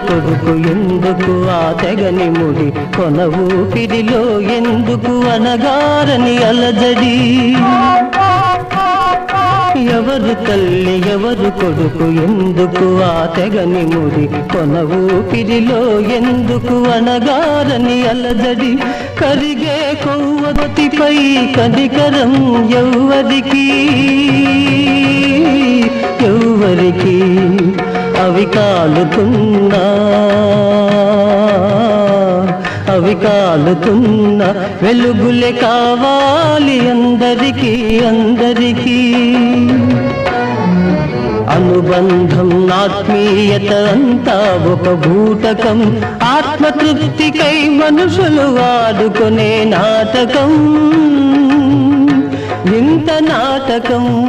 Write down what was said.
కొడుకు ఎందుకు ఆ తెగని ముడి కొన ఊపిరిలో ఎందుకు అనగారని అలజడి? ఎవరు తల్లి ఎవరు కొడుకు ఎందుకు ఆ తెగని ముడి కొన ఊపిరిలో ఎందుకు అనగారని అలజడి? కరిగే కొవ్వొతిపై కనికరం ఎవ్వరికి ఎవ్వరికి అవి కాలుతున్నా అవి కాలుతున్న వెలుగులే కావాలి అందరికీ అందరికీ. అనుబంధం ఆత్మీయత అంతా ఒక భూటకం ఆత్మతృప్తికై మనుషులు వాడుకునే నాటకం. వింత నాటకం.